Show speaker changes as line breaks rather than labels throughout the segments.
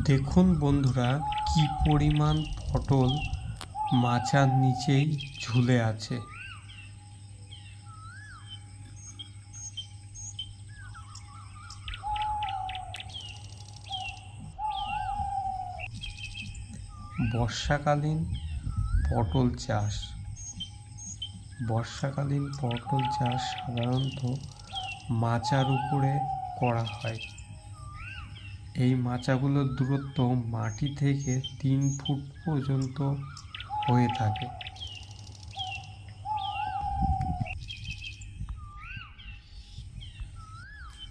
দেখুন বন্ধুরা, কি পরিমাণ পটল মাচার নিচেই ঝুলে আছে। বর্ষাকালীন পটল চাষ। বর্ষাকালীন পটল চাষ সাধারণত মাচার উপরে করা হয়। এই মাচাগুলোর দূরত্ব মাটি থেকে তিন ফুট পর্যন্ত হয়ে থাকে।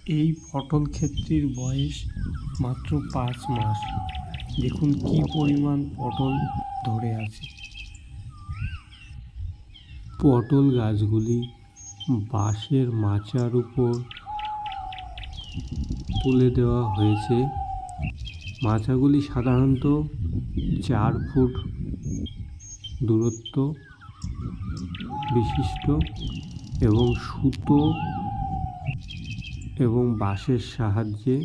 এই পটল ক্ষেত্রের বয়স মাত্র পাঁচ মাস। দেখুন কি পরিমাণ পটল ধরে আছে। পটল গাছগুলি বাঁশের মাচার উপর তুলে দেওয়া হয়েছে। মাচাগুলি সাধারণত চার ফুট দূরত্ব বিশিষ্ট এবং সুতো এবং বাঁশের সাহায্যে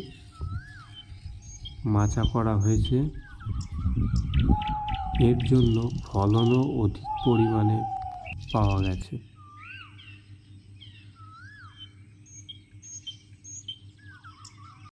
মাচা করা হয়েছে। এর জন্য ফলনও অধিক পরিমাণে পাওয়া গেছে।